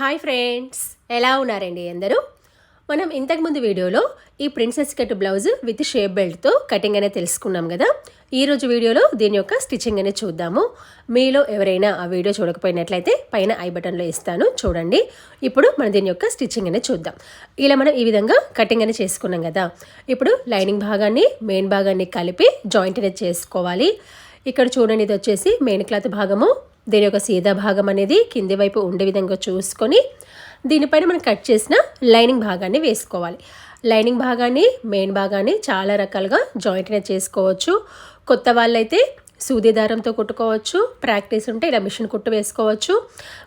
Hi friends ఎలా ఉన్నారండి అందరూ? మనం ఇంతకుముందు వీడియోలో ఈ princess cut blouse with shape బెల్ట్తో cutting అనేది తెలుసుకున్నాం కదా? ఈరోజు వీడియోలో దీని యొక్క స్టిచ్చింగ్ అనేది చూద్దాము. మీలో ఎవరైనా ఆ వీడియో చూడకపోయినట్లయితే పైన ఐ బటన్లో ఇస్తాను చూడండి. ఇప్పుడు మనం దీని యొక్క స్టిచ్చింగ్ అనేది చూద్దాం. ఇలా మనం ఈ విధంగా కటింగ్ అనేది చేసుకున్నాం కదా? ఇప్పుడు లైనింగ్ భాగాన్ని మెయిన్ భాగాన్ని కలిపి జాయింట్ అనేది చేసుకోవాలి. ఇక్కడ చూడండి ఇది వచ్చేసి మెయిన్ క్లాత్ భాగము. దీని యొక్క సీదా భాగం అనేది కింది వైపు ఉండే విధంగా చూసుకొని దీనిపైన మనం కట్ చేసిన లైనింగ్ భాగాన్ని వేసుకోవాలి. లైనింగ్ భాగాన్ని మెయిన్ భాగాన్ని చాలా రకాలుగా జాయింట్ చేసుకోవచ్చు. కొత్త వాళ్ళైతే సూది దారంతో కుట్టుకోవచ్చు ప్రాక్టీస్ ఉంటే ఇలా మిషన్ కుట్టు వేసుకోవచ్చు.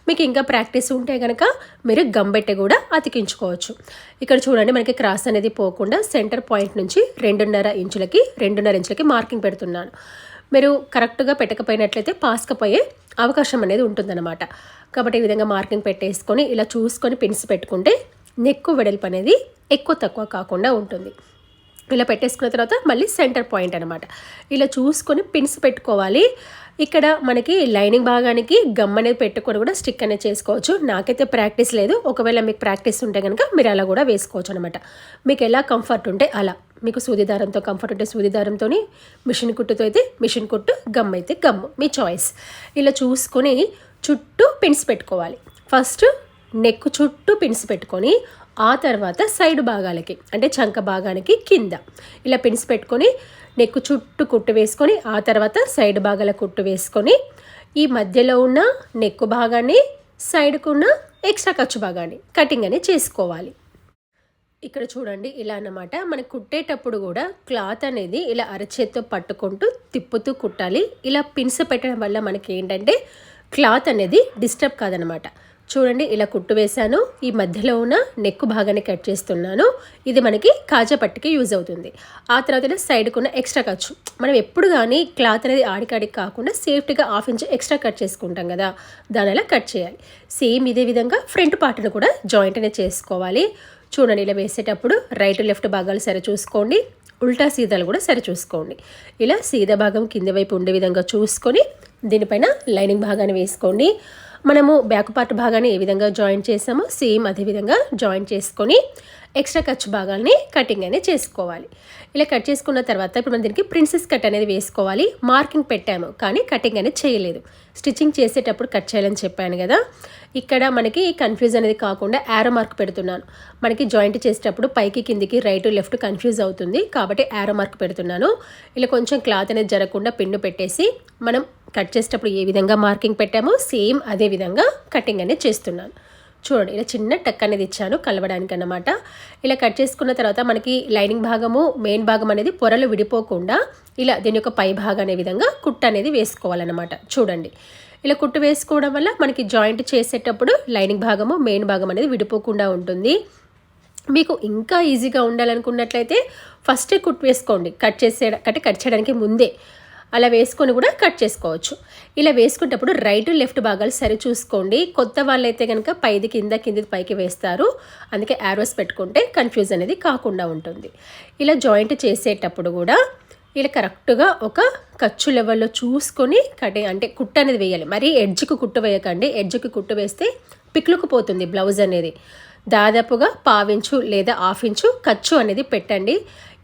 మీకు ఇంకా ప్రాక్టీస్ ఉంటే కనుక మీరు గంబెట్టె కూడా అతికించుకోవచ్చు. ఇక్కడ చూడండి మనకి క్రాస్ అనేది పోకుండా సెంటర్ పాయింట్ నుంచి రెండున్నర ఇంచులకి రెండున్నర ఇంచులకి మార్కింగ్ పెడుతున్నాను. మీరు కరెక్ట్గా పెట్టకపోయినట్లయితే పాసుకపోయే అవకాశం అనేది ఉంటుందన్నమాట. కాబట్టి ఈ విధంగా మార్కింగ్ పెట్టేసుకొని ఇలా చూసుకొని పిన్స్ పెట్టుకుంటే నెక్కు వెడల్పు అనేది ఎక్కువ తక్కువ కాకుండా ఉంటుంది. ఇలా పెట్టేసుకున్న తర్వాత మళ్ళీ సెంటర్ పాయింట్ అనమాట ఇలా చూసుకొని పిన్స్ పెట్టుకోవాలి. ఇక్కడ మనకి లైనింగ్ భాగానికి గమ్ అనేది పెట్టుకొని కూడా స్టిక్ అనేది చేసుకోవచ్చు. నాకైతే ప్రాక్టీస్ లేదు. ఒకవేళ మీకు ప్రాక్టీస్ ఉంటే కనుక మీరు అలా కూడా వేసుకోవచ్చు అనమాట మీకు ఎలా కంఫర్ట్ ఉంటే అలా. మీకు సూది దారంతో కంఫర్ట్ ఉంటే సూది దారంతో మిషన్ కుట్టుతో అయితే మిషన్ కుట్టు గమ్ అయితే గమ్. మీ చాయిస్ ఇలా చూసుకొని చుట్టూ పిన్స్ పెట్టుకోవాలి. ఫస్ట్ నెక్ చుట్టూ పిన్స్ పెట్టుకొని ఆ తర్వాత సైడ్ భాగాలకి అంటే చంక భాగానికి కింద. ఇలా పిన్స్ పెట్టుకొని నెక్ చుట్టూ కుట్టు వేసుకొని ఆ తర్వాత సైడ్ భాగాల కుట్టు వేసుకొని ఈ మధ్యలో ఉన్న నెక్ భాగాన్ని సైడ్కు ఉన్న ఎక్స్ట్రా ఖర్చు భాగాన్ని కటింగ్ అనేది చేసుకోవాలి. ఇక్కడ చూడండి ఇలా అన్నమాట. మనం కుట్టేటప్పుడు కూడా క్లాత్ అనేది ఇలా అరచేత్తో పట్టుకుంటూ తిప్పుతూ కుట్టాలి. ఇలా పిన్స్ పెట్టడం వల్ల మనకి ఏంటంటే క్లాత్ అనేది డిస్టర్బ్ కాదనమాట చూడండి ఇలా కుట్టు వేశాను. ఈ మధ్యలో ఉన్న నెక్ భాగాన్ని కట్ చేస్తున్నాను. ఇది మనకి కాజా పట్టికి యూజ్ అవుతుంది. ఆ తర్వాత సైడ్కు ఉన్న ఎక్స్ట్రా ఖర్చు. మనం ఎప్పుడు కానీ క్లాత్ అనేది ఆడికాడికి కాకుండా సేఫ్టీగా హాఫ్ ఇంచ్ ఎక్స్ట్రా కట్ చేసుకుంటాం కదా దాని అలా కట్ చేయాలి. సేమ్ ఇదే విధంగా ఫ్రంట్ పార్ట్ను కూడా జాయింట్ అనేది చేసుకోవాలి. చూడండి ఇలా వేసేటప్పుడు రైట్ లెఫ్ట్ భాగాలు సరి చూసుకోండి ఉల్టా సీదాలు కూడా సరి చూసుకోండి ఇలా సీదా భాగం కింది వైపు ఉండే విధంగా చూసుకొని దీనిపైన లైనింగ్ భాగాన్ని వేసుకోండి. మనము బ్యాక్ పార్ట్ భాగాన్ని ఏ విధంగా జాయిన్ చేసామో సేమ్ అదే విధంగా చేసుకొని ఎక్స్ట్రా ఖర్చు భాగాల్ని కటింగ్ అనేది చేసుకోవాలి. ఇలా కట్ చేసుకున్న తర్వాత ఇప్పుడు మనం దీనికి ప్రిన్సెస్ కట్ అనేది వేసుకోవాలి. మార్కింగ్ పెట్టాము కానీ కటింగ్ అనేది చేయలేదు. స్టిచ్చింగ్ చేసేటప్పుడు కట్ చేయాలని చెప్పాను కదా. ఇక్కడ మనకి కన్ఫ్యూజ్ అనేది కాకుండా యారో మార్క్ పెడుతున్నాను. మనకి జాయింట్ చేసేటప్పుడు పైకి కిందికి రైట్ లెఫ్ట్ కన్ఫ్యూజ్ అవుతుంది కాబట్టి యారో మార్క్ పెడుతున్నాను. ఇలా కొంచెం క్లాత్ అనేది జరగకుండా పిన్ను పెట్టేసి మనం కట్ చేసేటప్పుడు ఏ విధంగా మార్కింగ్ పెట్టామో సేమ్ అదే విధంగా కటింగ్ అనేది చేస్తున్నాను. చూడండి ఇలా చిన్న టక్ అనేది ఇచ్చాను కలవడానికి అన్నమాట ఇలా కట్ చేసుకున్న తర్వాత మనకి లైనింగ్ భాగము మెయిన్ భాగం అనేది పొరలు విడిపోకుండా ఇలా దీని యొక్క పై భాగం అనే విధంగా కుట్ట అనేది వేసుకోవాలన్నమాట. చూడండి ఇలా కుట్టు వేసుకోవడం వల్ల మనకి జాయింట్ చేసేటప్పుడు లైనింగ్ భాగము మెయిన్ భాగం అనేది విడిపోకుండా ఉంటుంది. మీకు ఇంకా ఈజీగా ఉండాలనుకున్నట్లయితే ఫస్టే కుట్ వేసుకోండి. కట్ చేసే అంటే కట్ చేయడానికి ముందే అలా వేసుకొని కూడా కట్ చేసుకోవచ్చు. ఇలా వేసుకునేటప్పుడు రైట్ లెఫ్ట్ భాగాలు సరి చూసుకోండి. కొత్త వాళ్ళైతే కనుక పైది కింద కింది పైకి వేస్తారు. అందుకే యారోస్ పెట్టుకుంటే కన్ఫ్యూజ్ అనేది కాకుండా ఉంటుంది. ఇలా జాయింట్ చేసేటప్పుడు కూడా ఇలా కరెక్ట్గా ఒక ఖర్చు లెవెల్లో చూసుకొని కటింగ్ అంటే కుట్టు అనేది వేయాలి. మరీ ఎడ్జ్కి కుట్టు వేయకండి. ఎడ్జ్కి కుట్టు వేస్తే పిక్లుకుపోతుంది బ్లౌజ్ అనేది. దాదాపుగా పావించు లేదా హాఫ్ ఇంచు ఖర్చు అనేది పెట్టండి.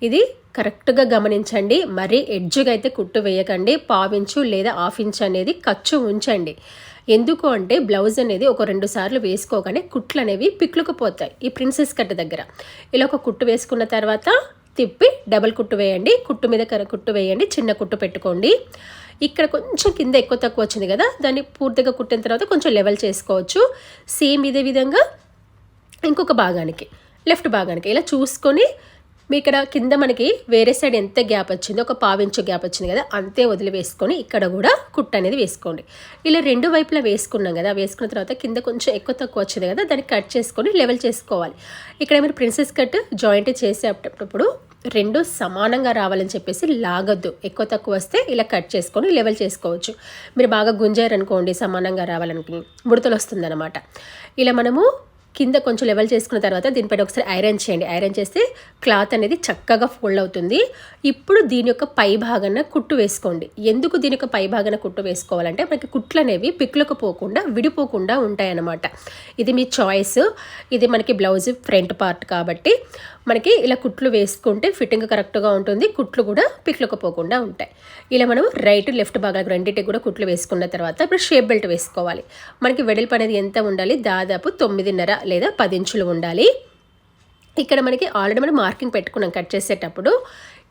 ఇది కరెక్ట్గా గమనించండి. మరీ ఎడ్జ్గా అయితే కుట్టు వేయకండి. పావించు లేదా హాఫ్ ఇంచ్ అనేది ఖర్చు ఉంచండి. ఎందుకు అంటే బ్లౌజ్ అనేది ఒక రెండు సార్లు వేసుకోగానే కుట్లు అనేవి పిక్లుకుపోతాయి ఈ ప్రిన్సెస్ కట్ దగ్గర. ఇలా ఒక కుట్టు వేసుకున్న తర్వాత తిప్పి డబల్ కుట్టు వేయండి. కుట్టు మీద కుట్టు వేయండి. చిన్న కుట్టు పెట్టుకోండి. ఇక్కడ కొంచెం కింద ఎక్కువ తక్కువ వచ్చింది కదా దాన్ని పూర్తిగా కుట్టిన తర్వాత కొంచెం లెవెల్ చేసుకోవచ్చు. సేమ్ ఇదే విధంగా ఇంకొక భాగానికి లెఫ్ట్ భాగానికి ఇలా చూసుకొని మీ ఇక్కడ కింద మనకి వేరే సైడ్ ఎంత గ్యాప్ వచ్చిందో ఒక పావించు గ్యాప్ వచ్చింది కదా అంతే వదిలి వేసుకొని ఇక్కడ కూడా కుట్ట అనేది వేసుకోండి. ఇలా రెండు వైపులా వేసుకున్నాం కదా వేసుకున్న తర్వాత కింద కొంచెం ఎక్కువ తక్కువ వచ్చింది కదా దాన్ని కట్ చేసుకొని లెవెల్ చేసుకోవాలి. ఇక్కడ మీరు ప్రిన్సెస్ కట్ జాయింట్ చేసేటప్పుడు రెండు సమానంగా రావాలని చెప్పేసి లాగద్దు. ఎక్కువ తక్కువ వస్తే ఇలా కట్ చేసుకొని లెవెల్ చేసుకోవచ్చు. మీరు బాగా గుంజారనుకోండి సమానంగా రావాలనుకుని ముడతలు వస్తుందన్నమాట. ఇలా మనము కింద కొంచెం లెవెల్ చేసుకున్న తర్వాత దీనిపైన ఒకసారి ఐరన్ చేయండి. ఐరన్ చేస్తే క్లాత్ అనేది చక్కగా ఫోల్డ్ అవుతుంది. ఇప్పుడు దీని యొక్క పై భాగాన కుట్టు వేసుకోండి. ఎందుకు దీని యొక్క పై భాగాన కుట్టు వేసుకోవాలంటే మనకి కుట్లు అనేవి పిక్లకు పోకుండా విడిపోకుండా ఉంటాయన్నమాట. ఇది మీ చాయిస్ ఇది మనకి బ్లౌజ్ ఫ్రంట్ పార్ట్ కాబట్టి. మనకి ఇలా కుట్లు వేసుకుంటే ఫిట్టింగ్ కరెక్ట్గా ఉంటుంది. కుట్లు కూడా పిక్లకపోకుండా ఉంటాయి. ఇలా మనం రైట్ లెఫ్ట్ భాగాలకు రెండింటికి కూడా కుట్లు వేసుకున్న తర్వాత ఇప్పుడు షేప్ బెల్ట్ వేసుకోవాలి. మనకి వెడల్పు అనేది ఎంత ఉండాలి? దాదాపు తొమ్మిదిన్నర లేదా పది ఇంచులు ఉండాలి. ఇక్కడ మనకి ఆల్రెడీ మనం మార్కింగ్ పెట్టుకున్నాం కట్ చేసేటప్పుడు.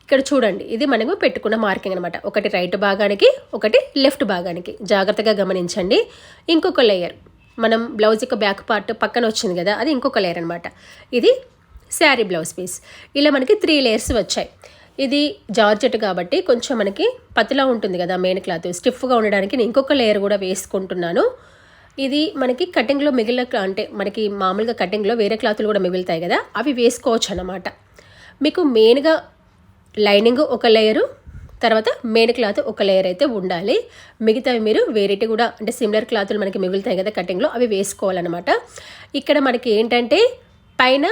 ఇక్కడ చూడండి ఇది మనము పెట్టుకున్న మార్కింగ్ అనమాట ఒకటి రైట్ భాగానికి ఒకటి లెఫ్ట్ భాగానికి. జాగ్రత్తగా గమనించండి. ఇంకొక లేయర్ మనం బ్లౌజ్ యొక్క బ్యాక్ పార్ట్ పక్కన వచ్చింది కదా అది ఇంకొక లేయర్ అనమాట ఇది శారీ బ్లౌజ్ పీస్. ఇలా మనకి త్రీ లేయర్స్ వచ్చాయి. ఇది జార్జెట్ కాబట్టి కొంచెం మనకి పతిలా ఉంటుంది కదా మెయిన్ క్లాత్. స్టిఫ్గా ఉండడానికి నేను ఇంకొక లేయర్ కూడా వేసుకుంటున్నాను. ఇది మనకి కటింగ్లో మిగిలిన అంటే మనకి మామూలుగా కటింగ్లో వేరే క్లాతులు కూడా మిగులుతాయి కదా అవి వేసుకోవచ్చు అన్నమాట. మీకు మెయిన్గా లైనింగ్ ఒక లేయరు తర్వాత మెయిన్ క్లాత్ ఒక లేయర్ అయితే ఉండాలి. మిగతావి మీరు వేరేటి కూడా అంటే సిమిలర్ క్లాతులు మనకి మిగులుతాయి కదా కటింగ్లో అవి వేసుకోవాలన్నమాట. ఇక్కడ మనకి ఏంటంటే పైన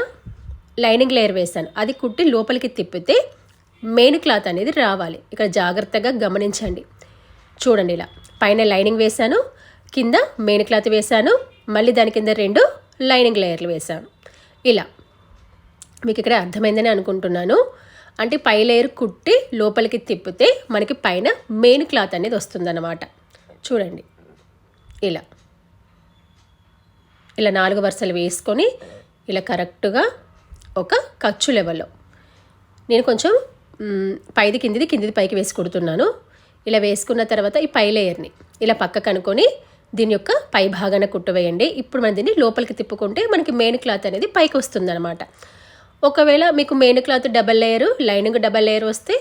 లైనింగ్ లేయర్ వేసాను అది కుట్టి లోపలికి తిప్పితే మెయిన్ క్లాత్ అనేది రావాలి. ఇక్కడ జాగ్రత్తగా గమనించండి. చూడండి ఇలా. పైన లైనింగ్ వేశాను. కింద మెయిన్ క్లాత్ వేశాను. మళ్ళీ దాని కింద రెండు లైనింగ్ లేయర్లు వేశాను. ఇలా. మీకు ఇక్కడ అర్థమైందని అనుకుంటున్నాను. అంటే పై లేయర్ కుట్టి లోపలికి తిప్పితే మనకి పైన మెయిన్ క్లాత్ అనేది వస్తుందన్నమాట. చూడండి. ఇలా. ఇలా నాలుగు వరుసలు వేసుకొని ఇలా కరెక్ట్గా ఒక ఖర్చు లెవెల్లో. నేను కొంచెం పైది కిందిది కిందిది పైకి వేసి కుడుతున్నాను. ఇలా వేసుకున్న తర్వాత ఈ పై లేయర్ని ఇలా పక్కకు అనుకొని దీని యొక్క పై భాగాన కుట్టవేయండి ఇప్పుడు మనం దీన్ని లోపలికి తిప్పుకుంటే మనకి మెయిన్ క్లాత్ అనేది పైకి వస్తుందన్నమాట. ఒకవేళ మీకు main cloth double layer lining double layer వస్తే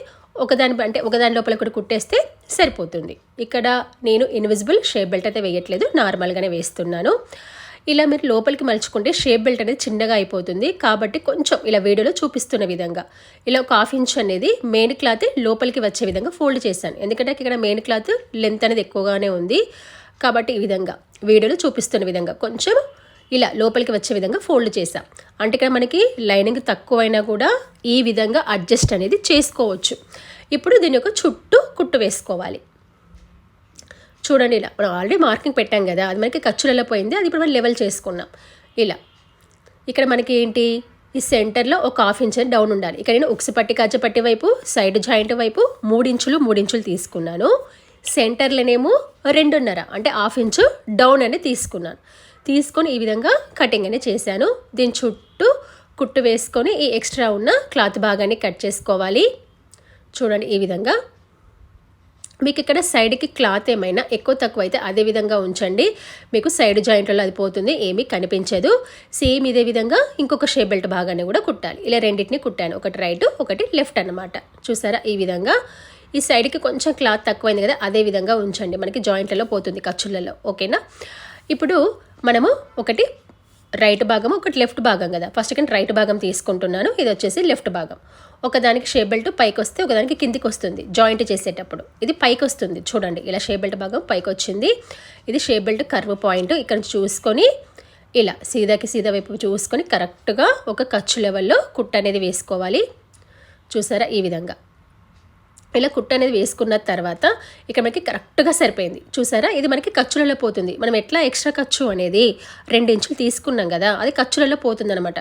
ఒకదాని అంటే ఒకదాని లోపల కూడా కుట్టేస్తే సరిపోతుంది. ఇక్కడ నేను ఇన్విజిబుల్ షేప్ బెల్ట్ అయితే వేయట్లేదు. నార్మల్గానే వేస్తున్నాను. ఇలా మీరు లోపలికి మలుచుకుంటే షేప్ బెల్ట్ అనేది చిన్నగా అయిపోతుంది. కాబట్టి కొంచెం ఇలా వీడియోలో చూపిస్తున్న విధంగా ఇలా ఒక హాఫ్ ఇంచ్ అనేది మెయిన్ క్లాత్ లోపలికి వచ్చే విధంగా ఫోల్డ్ చేశాను. ఎందుకంటే ఇక్కడ మెయిన్ క్లాత్ లెంత్ అనేది ఎక్కువగానే ఉంది. కాబట్టి ఈ విధంగా వీడియోలో చూపిస్తున్న విధంగా కొంచెం ఇలా లోపలికి వచ్చే విధంగా ఫోల్డ్ చేసాం అంటే ఇక్కడ మనకి లైనింగ్ తక్కువైనా కూడా ఈ విధంగా అడ్జస్ట్ అనేది చేసుకోవచ్చు. ఇప్పుడు దీని యొక్క చుట్టూ కుట్టు వేసుకోవాలి. చూడండి ఇలా. మనం ఆల్రెడీ మార్కింగ్ పెట్టాం కదా అది మనకి ఖర్చులలో పోయింది అది ఇప్పుడు మనం లెవెల్ చేసుకున్నాం. ఇలా. ఇక్కడ మనకి ఏంటి? ఈ సెంటర్లో ఒక హాఫ్ ఇంచ్ డౌన్ ఉండాలి. ఇక్కడ నేను ఉక్సు పట్టి కచ్చ పట్టి వైపు సైడ్ జాయింట్ వైపు మూడించులు మూడించులు తీసుకున్నాను. సెంటర్లోనేమో రెండున్నర అంటే హాఫ్ ఇంచు డౌన్ అని తీసుకున్నాను. తీసుకొని ఈ విధంగా కటింగ్ అనేది చేశాను. దీని చుట్టూ కుట్టు వేసుకొని ఈ ఎక్స్ట్రా ఉన్న క్లాత్ భాగాన్ని కట్ చేసుకోవాలి. చూడండి ఈ విధంగా. మీకు ఇక్కడ సైడ్కి క్లాత్ ఏమైనా ఎక్కువ తక్కువ అయితే అదే విధంగా ఉంచండి. మీకు సైడ్ జాయింట్లలో అది పోతుంది ఏమీ కనిపించదు. సేమ్ ఇదే విధంగా ఇంకొక షేప్ బెల్ట్ భాగాన్ని కూడా కుట్టాలి. ఇలా రెండింటిని కుట్టాను. ఒకటి రైట్ ఒకటి లెఫ్ట్ అన్నమాట. చూసారా? ఈ విధంగా. ఈ సైడ్కి కొంచెం క్లాత్ తక్కువైంది కదా అదే విధంగా ఉంచండి. మనకి జాయింట్లలో పోతుంది ఖర్చులలో. ఓకేనా? ఇప్పుడు మనము ఒకటి రైట్ భాగం ఒకటి లెఫ్ట్ భాగం కదా. ఫస్ట్ కింద రైట్ భాగం తీసుకుంటున్నాను. ఇది వచ్చేసి లెఫ్ట్ భాగం. ఒకదానికి షేప్ బెల్ట్ పైకి వస్తే ఒకదానికి కిందికి వస్తుంది. జాయింట్ చేసేటప్పుడు. ఇది పైకి వస్తుంది చూడండి ఇలా షేప్ బెల్ట్ భాగం పైకి వచ్చింది ఇది షేప్ బెల్ట్ కర్వ్ పాయింట్. ఇక్కడ నుంచి చూసుకొని ఇలా సీదాకి సీదా వైపు చూసుకొని కరెక్ట్గా ఒక ఖర్చు లెవెల్లో కుట్ట అనేది వేసుకోవాలి. చూసారా ఈ విధంగా. ఇలా కుట్ట అనేది వేసుకున్న తర్వాత ఇక్కడ మనకి కరెక్ట్గా సరిపోయింది. చూసారా? ఇది మనకి ఖర్చులలో పోతుంది. మనం ఎట్లా ఎక్స్ట్రా ఖర్చు అనేది రెండు ఇంచులు తీసుకున్నాం కదా అది ఖర్చులలో పోతుంది అనమాట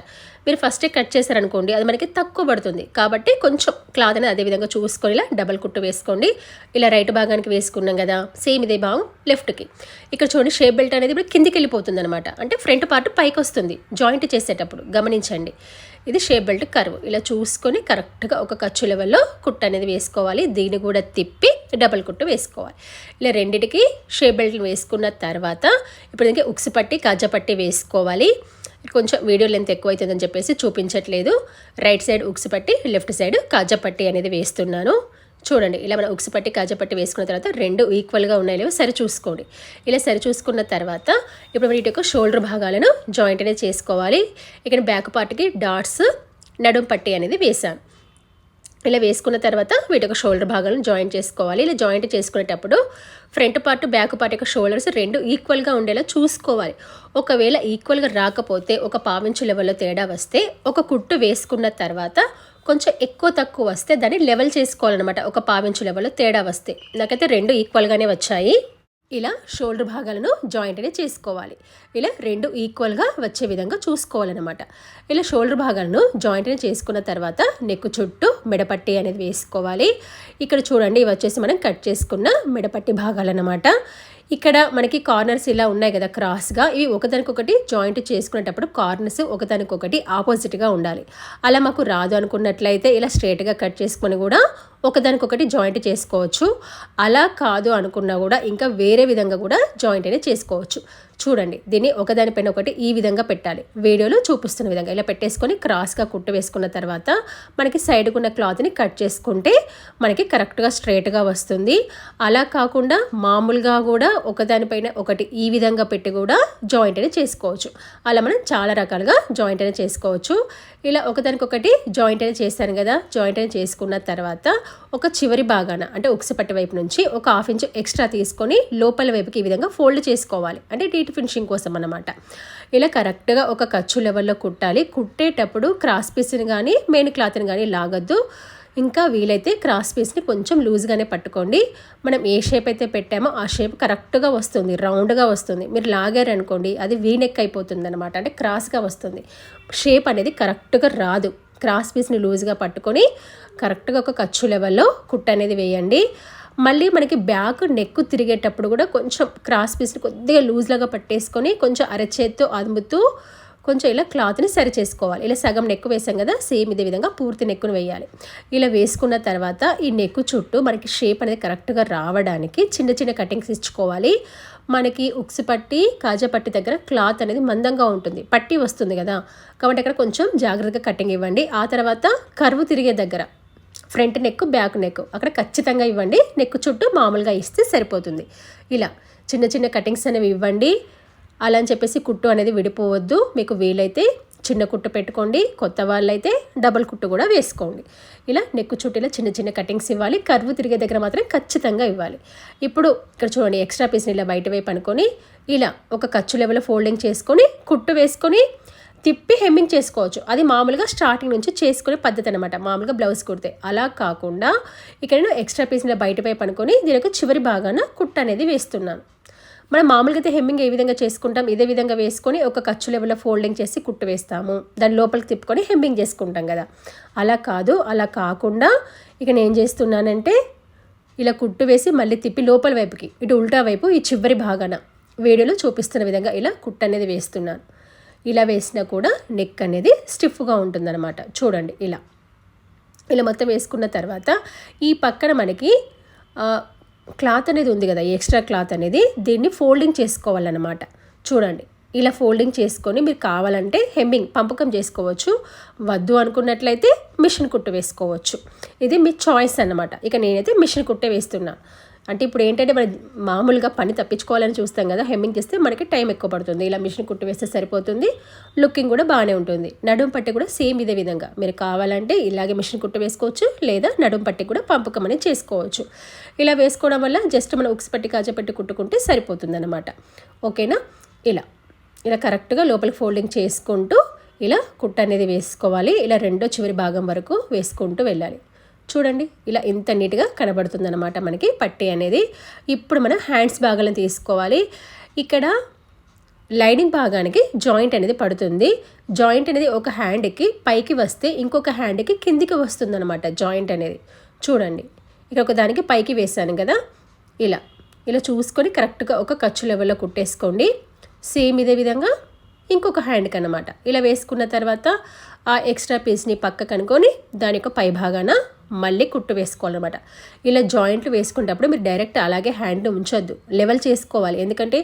మీరు ఫస్టే కట్ చేశారనుకోండి అది మనకి తక్కువ పడుతుంది. కాబట్టి కొంచెం క్లాత్ అనేది అదే విధంగా చూసుకొని ఇలా డబల్ కుట్టు వేసుకోండి. ఇలా రైట్ భాగానికి వేసుకున్నాం కదా సేమ్ ఇదే భాగం లెఫ్ట్కి ఇక్కడ చూడండి షేప్ బెల్ట్ అనేది ఇప్పుడు కిందికి వెళ్ళిపోతుంది అనమాట అంటే ఫ్రంట్ పార్ట్ పైకి వస్తుంది. జాయింట్ చేసేటప్పుడు గమనించండి. ఇది షేప్ బెల్ట్ కర్వ్. ఇలా చూసుకొని కరెక్ట్గా ఒక ఖర్చు లెవెల్లో కుట్టు అనేది వేసుకోవాలి. దీన్ని కూడా తిప్పి డబల్ కుట్టు వేసుకోవాలి. ఇలా రెండింటికి షేప్ బెల్ట్ వేసుకున్న తర్వాత ఇప్పుడు దీనికి ఉక్సు పట్టి కాజా పట్టి వేసుకోవాలి. కొంచెం వీడియో లెంత్ ఎక్కువ అవుతుందని చెప్పేసి చూపించట్లేదు. రైట్ సైడ్ ఉక్సు పట్టి లెఫ్ట్ సైడ్ కాజా పట్టి అనేది వేస్తున్నాను. చూడండి ఇలా మనం ఉక్సు పట్టి కాజా పట్టి వేసుకున్న తర్వాత రెండు ఈక్వల్గా ఉన్నాయి లేవో? సరి చూసుకోండి. ఇలా సరి చూసుకున్న తర్వాత ఇప్పుడు వీటి యొక్క షోల్డర్ భాగాలను జాయింట్ అనేది చేసుకోవాలి. ఇక్కడ బ్యాక్ పార్ట్కి డాట్స్ నడుం పట్టి అనేది వేసాను ఇలా వేసుకున్న తర్వాత వీటి యొక్క షోల్డర్ భాగాలను జాయింట్ చేసుకోవాలి. ఇలా జాయింట్ చేసుకునేటప్పుడు ఫ్రంట్ పార్ట్ బ్యాక్ పార్ట్ యొక్క షోల్డర్స్ రెండు ఈక్వల్గా ఉండేలా చూసుకోవాలి. ఒకవేళ ఈక్వల్గా రాకపోతే ఒక పావించు లెవెల్లో తేడా వస్తే ఒక కుట్టు వేసుకున్న తర్వాత కొంచెం ఎక్కువ తక్కువ వస్తే దాన్ని లెవెల్ చేసుకోవాలన్నమాట. ఒక పావించు లెవెల్లో తేడా వస్తే. నాకైతే రెండు ఈక్వల్గానే వచ్చాయి. ఇలా షోల్డర్ భాగాలను జాయింట్ని చేసుకోవాలి. ఇలా రెండు ఈక్వల్గా వచ్చే విధంగా చూసుకోవాలన్నమాట. ఇలా షోల్డర్ భాగాలను జాయింట్ని చేసుకున్న తర్వాత నెక్ చుట్టూ మెడపట్టి అనేది వేసుకోవాలి. ఇక్కడ చూడండి ఇవి వచ్చేసి మనం కట్ చేసుకున్న మెడపట్టి భాగాలన్నమాట. ఇక్కడ మనకి కార్నర్స్ ఇలా ఉన్నాయి కదా క్రాస్గా ఇవి ఒకదానికొకటి జాయింట్ చేసుకునేటప్పుడు కార్నర్స్ ఒకదానికొకటి ఆపోజిట్గా ఉండాలి. అలా మాకు రాదు అనుకున్నట్లయితే ఇలా స్ట్రేట్గా కట్ చేసుకొని కూడా ఒకదానికొకటి జాయింట్ చేసుకోవచ్చు. అలా కాదు అనుకున్నా కూడా ఇంకా వేరే విధంగా కూడా జాయింట్ అనేది చేసుకోవచ్చు. చూడండి దీన్ని ఒకదానిపైన ఒకటి ఈ విధంగా పెట్టాలి. వీడియోలో చూపిస్తున్న విధంగా ఇలా పెట్టేసుకొని క్రాస్గా కుట్టు వేసుకున్న తర్వాత మనకి సైడ్కు ఉన్న క్లాత్ని కట్ చేసుకుంటే మనకి కరెక్ట్గా స్ట్రైట్గా వస్తుంది. అలా కాకుండా మామూలుగా కూడా ఒకదానిపైన ఒకటి ఈ విధంగా పెట్టి కూడా జాయింట్ అనేది చేసుకోవచ్చు. అలా మనం చాలా రకాలుగా జాయింట్ అనేది చేసుకోవచ్చు. ఇలా ఒకదానికొకటి జాయింట్ అనేది చేస్తాను కదా జాయింట్ అనేది చేసుకున్న తర్వాత ఒక చివరి భాగాన అంటే ఉక్సిపట్టి వైపు నుంచి ఒక హాఫ్ ఇంచ్ ఎక్స్ట్రా తీసుకొని లోపల వైపుకి ఈ విధంగా ఫోల్డ్ చేసుకోవాలి. అంటే డీట్ ఫినిషింగ్ కోసం అనమాట ఇలా కరెక్ట్గా ఒక ఖర్చు లెవెల్లో కుట్టాలి. కుట్టేటప్పుడు క్రాస్ పీస్ని కానీ మెయిన్ క్లాత్ని కానీ లాగద్దు. ఇంకా వీలైతే క్రాస్ పీస్ని కొంచెం లూజ్గానే పట్టుకోండి. మనం ఏ షేప్ అయితే పెట్టామో ఆ షేప్ కరెక్ట్గా వస్తుంది. రౌండ్గా వస్తుంది. మీరు లాగారనుకోండి అది వీనెక్ అయిపోతుంది అనమాట అంటే క్రాస్గా వస్తుంది. షేప్ అనేది కరెక్ట్గా రాదు. క్రాస్ పీస్ని లూజ్గా పట్టుకొని కరెక్ట్గా ఒక ఖర్చు లెవెల్లో కుట్ట అనేది వేయండి. మళ్ళీ మనకి బ్యాక్ నెక్ తిరిగేటప్పుడు కూడా కొంచెం క్రాస్ పీస్ని కొద్దిగా లూజ్లాగా పట్టేసుకొని కొంచెం అరచేత్తో అదుముతూ కొంచెం ఇలా క్లాత్ని సరి చేసుకోవాలి. ఇలా సగం నెక్ వేసాం కదా సేమ్ ఇదే విధంగా పూర్తి నెక్కును వేయాలి. ఇలా వేసుకున్న తర్వాత ఈ నెక్ చుట్టూ మనకి షేప్ అనేది కరెక్ట్గా రావడానికి చిన్న చిన్న కటింగ్స్ ఇచ్చుకోవాలి. మనకి ఉక్సి పట్టి కాజా పట్టి దగ్గర క్లాత్ అనేది మందంగా ఉంటుంది. పట్టి వస్తుంది కదా కాబట్టి అక్కడ కొంచెం జాగ్రత్తగా కటింగ్ ఇవ్వండి. ఆ తర్వాత కరువు తిరిగే దగ్గర ఫ్రంట్ నెక్ బ్యాక్ నెక్. అక్కడ ఖచ్చితంగా ఇవ్వండి. నెక్ చుట్టూ మామూలుగా ఇస్తే సరిపోతుంది. ఇలా చిన్న చిన్న కటింగ్స్ అనేవి ఇవ్వండి. అలా అని చెప్పేసి కుట్టు అనేది విడిపోవద్దు. మీకు వీలైతే చిన్న కుట్టు పెట్టుకోండి. కొత్త వాళ్ళైతే డబల్ కుట్టు కూడా వేసుకోండి. ఇలా నెక్కు చుట్టూలో చిన్న చిన్న కటింగ్స్ ఇవ్వాలి. కర్వ్ తిరిగే దగ్గర మాత్రం ఖచ్చితంగా ఇవ్వాలి. ఇప్పుడు ఇక్కడ చూడండి ఎక్స్ట్రా పీస్ని ఇలా బయట వైపు అనుకొని ఇలా ఒక ఖర్చు లెవెల్ ఫోల్డింగ్ చేసుకొని కుట్టు వేసుకొని తిప్పి హెమ్మింగ్ చేసుకోవచ్చు. అది మామూలుగా స్టార్టింగ్ నుంచి చేసుకునే పద్ధతి అనమాట మామూలుగా బ్లౌజ్ కుడితే. అలా కాకుండా ఇక్కడ నేను ఎక్స్ట్రా పీస్ని బయట పైపు అనుకొని దీనికి చివరి భాగాన కుట్టు అనేది వేస్తున్నాను. మనం మామూలుగా అయితే హెమ్మింగ్ ఏ విధంగా చేసుకుంటాం ఇదే విధంగా వేసుకొని ఒక ఖర్చు లెవెల్లో ఫోల్డింగ్ చేసి కుట్టు వేస్తాము. దాని లోపలికి తిప్పుకొని హెమ్మింగ్ చేసుకుంటాం కదా. అలా కాదు అలా కాకుండా ఇక నేను ఏం చేస్తున్నానంటే ఇలా కుట్టు వేసి మళ్ళీ తిప్పి లోపల వైపుకి ఇటు ఉల్టా వైపు ఈ చివరి భాగాన వీడియోలో చూపిస్తున్న విధంగా ఇలా కుట్టు అనేది వేస్తున్నాను. ఇలా వేసినా కూడా నెక్ అనేది స్టిఫ్గా ఉంటుందన్నమాట. చూడండి ఇలా. ఇలా మొత్తం వేసుకున్న తర్వాత ఈ పక్కన మనకి క్లాత్ అనేది ఉంది కదా ఎక్స్ట్రా క్లాత్ అనేది దీన్ని ఫోల్డింగ్ చేసుకోవాలన్నమాట. చూడండి. ఇలా ఫోల్డింగ్ చేసుకొని మీరు కావాలంటే హెమ్మింగ్ పంపకం చేసుకోవచ్చు. వద్దు అనుకున్నట్లయితే మిషన్ కుట్టు వేసుకోవచ్చు. ఇది మీ చాయిస్ అన్నమాట. ఇక నేనైతే మిషన్ కుట్టే వేస్తున్నా. అంటే ఇప్పుడు ఏంటంటే మనం మామూలుగా పని తప్పించుకోవాలని చూస్తాం కదా హెమ్మింగ్ చేస్తే మనకి టైం ఎక్కువ పడుతుంది. ఇలా మిషన్ కుట్టు వేస్తే సరిపోతుంది లుకింగ్ కూడా బాగానే ఉంటుంది. నడుం పట్టి కూడా సేమ్ ఇదే విధంగా. మీరు కావాలంటే ఇలాగే మిషన్ కుట్టు వేసుకోవచ్చు లేదా నడుం పట్టి కూడా పంపకం అనేది చేసుకోవచ్చు. ఇలా వేసుకోవడం వల్ల జస్ట్ మనం ఉక్స్ పట్టి కాజపెట్టి కుట్టుకుంటే సరిపోతుంది అనమాట ఓకేనా ఇలా. ఇలా కరెక్ట్గా లోపలికి ఫోల్డింగ్ చేసుకుంటూ ఇలా కుట్ట అనేది వేసుకోవాలి. ఇలా రెండో చివరి భాగం వరకు వేసుకుంటూ వెళ్ళాలి. చూడండి ఇలా ఇంత నీట్గా కనబడుతుంది అనమాట మనకి పట్టి అనేది. ఇప్పుడు మనం హ్యాండ్స్ భాగాలను తీసుకోవాలి. ఇక్కడ లైనింగ్ భాగానికి జాయింట్ అనేది పడుతుంది. జాయింట్ అనేది ఒక హ్యాండ్కి పైకి వస్తే ఇంకొక హ్యాండ్కి కిందికి వస్తుంది అనమాట జాయింట్ అనేది. చూడండి ఇక్కడ ఒక దానికి పైకి వేసాను కదా. ఇలా ఇలా చూసుకొని కరెక్ట్గా ఒక ఖర్చు లెవెల్లో కుట్టేసుకోండి. సేమ్ ఇదే విధంగా ఇంకొక హ్యాండ్కి అనమాట ఇలా వేసుకున్న తర్వాత ఆ ఎక్స్ట్రా పీస్ని పక్క కనుకొని దాని యొక్క పై భాగాన మళ్ళీ కుట్టు వేసుకోవాలన్నమాట. ఇలా జాయింట్లు వేసుకునేటప్పుడు మీరు డైరెక్ట్ అలాగే హ్యాండ్ ఉంచొద్దు. లెవెల్ చేసుకోవాలి. ఎందుకంటే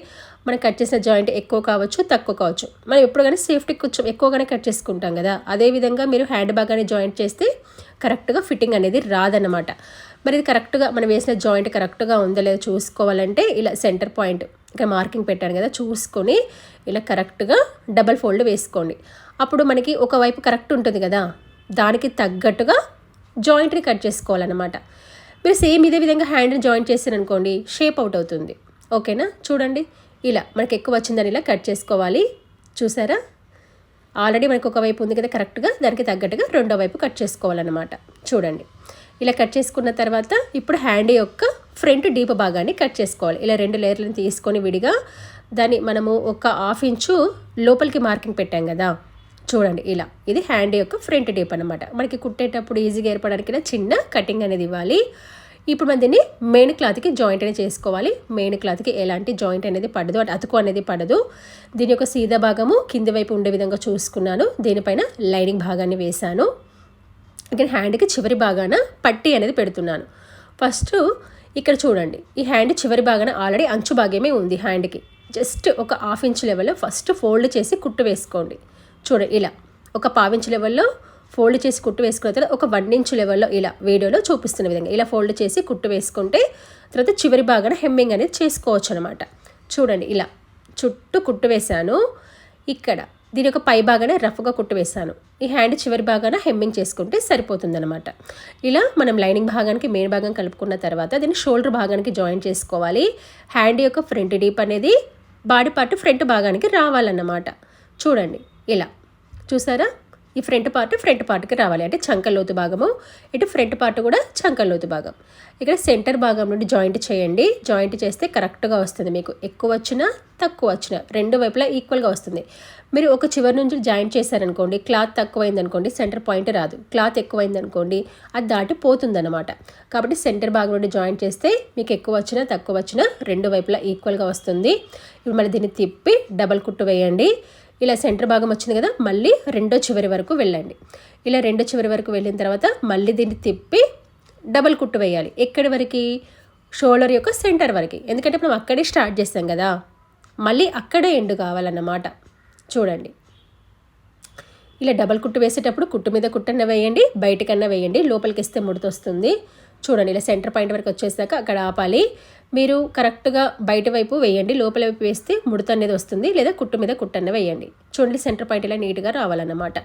మనం కట్ చేసిన జాయింట్ ఎక్కువ కావచ్చు తక్కువ కావచ్చు. మనం ఎప్పుడు కానీ సేఫ్టీ కొంచెం ఎక్కువగానే కట్ చేసుకుంటాం కదా. అదేవిధంగా మీరు హ్యాండ్ భాగాన్ని జాయింట్ చేస్తే కరెక్ట్గా ఫిట్టింగ్ అనేది రాదన్నమాట. మరి ఇది కరెక్ట్గా మనం వేసిన జాయింట్ కరెక్ట్గా ఉందో లేదో చూసుకోవాలంటే ఇలా సెంటర్ పాయింట్ ఇక్కడ మార్కింగ్ పెట్టాను కదా చూసుకొని ఇలా కరెక్ట్గా డబల్ ఫోల్డ్ వేసుకోండి. అప్పుడు మనకి ఒకవైపు కరెక్ట్ ఉంటుంది కదా దానికి తగ్గట్టుగా జాయింట్ని కట్ చేసుకోవాలన్నమాట. మీరు సేమ్ ఇదే విధంగా హ్యాండ్ని జాయింట్ చేశారనుకోండి షేప్ అవుట్ అవుతుంది. ఓకేనా? చూడండి ఇలా మనకి ఎక్కువ వచ్చిందని ఇలా కట్ చేసుకోవాలి. చూసారా? ఆల్రెడీ మనకు ఒక వైపు ఉంది కదా కరెక్ట్గా దానికి తగ్గట్టుగా రెండో వైపు కట్ చేసుకోవాలన్నమాట. చూడండి ఇలా కట్ చేసుకున్న తర్వాత ఇప్పుడు హ్యాండ్ యొక్క ఫ్రంట్ డీప్ భాగాన్ని కట్ చేసుకోవాలి. ఇలా రెండు లేయర్లను తీసుకొని విడిగా దాన్ని మనము ఒక హాఫ్ ఇంచు లోపలికి మార్కింగ్ పెట్టాం కదా. చూడండి ఇలా. ఇది హ్యాండ్ యొక్క ఫ్రంట్ డీప్ అనమాట మనకి కుట్టేటప్పుడు ఈజీగా ఏర్పడడానికి ఇలా చిన్న కటింగ్ అనేది ఇవ్వాలి. ఇప్పుడు మనం దీన్ని మెయిన్ క్లాత్కి జాయింట్ అనేది చేసుకోవాలి. మెయిన్ క్లాత్కి ఎలాంటి జాయింట్ అనేది పడదు. అంటే అతుకు అనేది పడదు. దీని యొక్క సీదా భాగము కింది వైపు ఉండే విధంగా చూసుకున్నాను. దీనిపైన లైనింగ్ భాగాన్ని వేశాను. ఇక్కడ హ్యాండ్కి చివరి భాగాన పట్టి అనేది పెడుతున్నాను. ఫస్ట్ ఇక్కడ చూడండి. ఈ హ్యాండ్ చివరి భాగాన ఆల్రెడీ అంచు భాగమే ఉంది హ్యాండ్కి జస్ట్ ఒక హాఫ్ ఇంచ్ లెవెల్లో ఫస్ట్ ఫోల్డ్ చేసి కుట్టు వేసుకోండి. చూడండి ఇలా. ఒక పావించ్ లెవెల్లో ఫోల్డ్ చేసి కుట్టు వేసుకున్న తర్వాత ఒక వన్ ఇంచ్ లెవెల్లో ఇలా వీడియోలో చూపిస్తున్న విధంగా ఇలా ఫోల్డ్ చేసి కుట్టు వేసుకుంటే తర్వాత చివరి భాగాన హెమ్మింగ్ అనేది చేసుకోవచ్చు అనమాట చూడండి ఇలా. చుట్టూ కుట్టు వేశాను. ఇక్కడ దీని యొక్క పై భాగాన్ని రఫ్గా కుట్టు వేసాను ఈ హ్యాండ్ చివరి భాగాన హెమ్మింగ్ చేసుకుంటే సరిపోతుందనమాట ఇలా మనం లైనింగ్ భాగానికి మెయిన్ భాగం కలుపుకున్న తర్వాత దీన్ని షోల్డర్ భాగానికి జాయిన్ చేసుకోవాలి. హ్యాండ్ యొక్క ఫ్రంట్ డీప్ అనేది బాడీ పార్ట్ ఫ్రంట్ భాగానికి రావాలన్నమాట. చూడండి ఇలా. చూసారా? ఈ ఫ్రంట్ పార్ట్ ఫ్రంట్ పార్ట్కి రావాలి. అంటే చంకలోతు భాగము ఇటు ఫ్రంట్ పార్ట్ కూడా చంకలోతు భాగం. ఇక్కడ సెంటర్ భాగం నుండి జాయింట్ చేయండి. జాయింట్ చేస్తే కరెక్ట్గా వస్తుంది మీకు. ఎక్కువ వచ్చినా తక్కువ వచ్చినా. రెండు వైపులా ఈక్వల్గా వస్తుంది. మీరు ఒక చివరి నుంచి జాయింట్ చేశారనుకోండి క్లాత్ తక్కువైంది అనుకోండి సెంటర్ పాయింట్ రాదు. క్లాత్ ఎక్కువైంది అనుకోండి అది దాటి పోతుందన్నమాట. కాబట్టి సెంటర్ భాగం నుండి జాయింట్ చేస్తే మీకు ఎక్కువ వచ్చినా తక్కువ వచ్చినా రెండు వైపులా ఈక్వల్గా వస్తుంది. ఇప్పుడు మళ్ళీ దీన్ని తిప్పి డబల్ కుట్టు వేయండి. ఇలా సెంటర్ భాగం వచ్చింది కదా మళ్ళీ రెండో చివరి వరకు వెళ్ళండి. ఇలా రెండో చివరి వరకు వెళ్ళిన తర్వాత మళ్ళీ దీన్ని తిప్పి డబల్ కుట్టు వేయాలి. ఎక్కడి వరకు? షోల్డర్ యొక్క సెంటర్ వరకు. ఎందుకంటే మనం అక్కడే స్టార్ట్ చేస్తాం కదా. మళ్ళీ అక్కడే ఎండు కావాలన్నమాట. చూడండి. ఇలా డబల్ కుట్టు వేసేటప్పుడు కుట్టు మీద కుట్టన్న వేయండి బయటకన్నా వేయండి లోపలికి ఇస్తే ముడతొస్తుంది. చూడండి ఇలా సెంటర్ పాయింట్ వరకు వచ్చేసాక అక్కడ ఆపాలి. మీరు కరెక్ట్గా బయట వైపు వేయండి లోపల వైపు వేస్తే ముడత అనేది వస్తుంది లేదా కుట్టు మీద కుట్టన్న వేయండి. చూడండి సెంటర్ పాయింట్ ఇలా నీట్గా రావాలన్నమాట.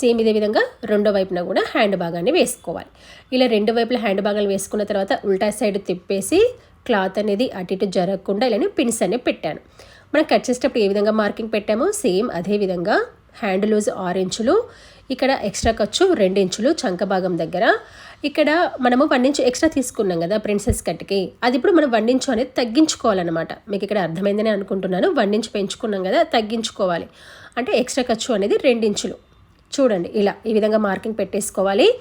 సేమ్ ఇదే విధంగా రెండో వైపున కూడా హ్యాండ్ భాగాన్ని వేసుకోవాలి. ఇలా రెండు వైపుల హ్యాండ్ భాగాలు వేసుకున్న తర్వాత ఉల్టా సైడ్ తిప్పేసి క్లాత్ అనేది అటు ఇటు జరగకుండా ఇలానే పిన్స్ అనేవి పెట్టాను. మనం కట్ చేసేటప్పుడు ఏ విధంగా మార్కింగ్ పెట్టామో సేమ్ అదే విధంగా హ్యాండ్ లూజ్ ఆరెంజ్లు ఇక్కడ ఎక్స్ట్రా ఖర్చు రెండు ఇంచులు చంక భాగం దగ్గర. ఇక్కడ మనము వన్ ఇంచు ఎక్స్ట్రా తీసుకున్నాం కదా ప్రిన్సెస్ కట్కి. అది ఇప్పుడు మనం వన్ ఇంచు అనేది తగ్గించుకోవాలన్నమాట. మీకు ఇక్కడ అర్థమైందని అనుకుంటున్నాను. వన్ ఇంచు పెంచుకున్నాం కదా తగ్గించుకోవాలి. అంటే ఎక్స్ట్రా ఖర్చు అనేది రెండు ఇంచులు. చూడండి ఇలా ఈ విధంగా మార్కింగ్ పెట్టేసుకోవాలి.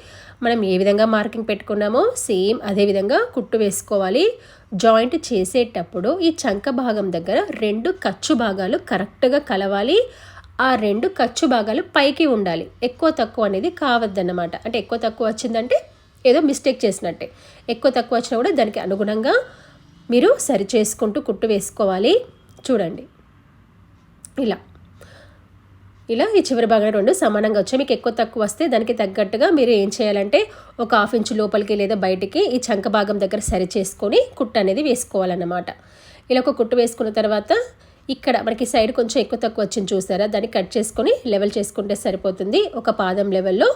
మనం ఏ విధంగా మార్కింగ్ పెట్టుకున్నామో సేమ్ అదే విధంగా కుట్టు వేసుకోవాలి. జాయింట్ చేసేటప్పుడు ఈ చంక భాగం దగ్గర రెండు ఖర్చు భాగాలు కరెక్ట్గా కలవాలి. ఆ రెండు ఖర్చు భాగాలు పైకి ఉండాలి. ఎక్కువ తక్కువ అనేది కావద్దన్నమాట. అంటే ఎక్కువ తక్కువ వచ్చిందంటే ఏదో మిస్టేక్ చేసినట్టే. ఎక్కువ తక్కువ వచ్చినా కూడా దానికి అనుగుణంగా మీరు సరి చేసుకుంటూ కుట్టు వేసుకోవాలి. చూడండి. ఇలా. ఇలా ఈ చివరి భాగం రెండు సమానంగా వచ్చాయి. మీకు ఎక్కువ తక్కువ వస్తే దానికి తగ్గట్టుగా మీరు ఏం చేయాలంటే ఒక హాఫ్ ఇంచు లోపలికి లేదా బయటికి ఈ చంక భాగం దగ్గర సరి చేసుకొని కుట్టు అనేది వేసుకోవాలన్నమాట. ఇలా ఒక కుట్టు వేసుకున్న తర్వాత ఇక్కడ మనకి సైడ్ కొంచెం ఎక్కువ తక్కువ వచ్చింది చూసారా? దాన్ని కట్ చేసుకొని లెవెల్ చేసుకుంటే సరిపోతుంది. ఒక పాదం లెవెల్లో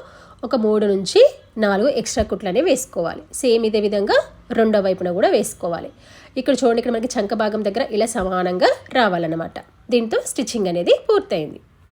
ఒక మూడు నుంచి నాలుగు ఎక్స్ట్రా కుట్లు అనేవి వేసుకోవాలి. సేమ్ ఇదే విధంగా రెండో వైపున కూడా వేసుకోవాలి. ఇక్కడ చూడండి ఇక్కడ మనకి చంక భాగం దగ్గర ఇలా సమానంగా రావాలన్నమాట. దీంతో స్టిచ్చింగ్ అనేది పూర్తయింది.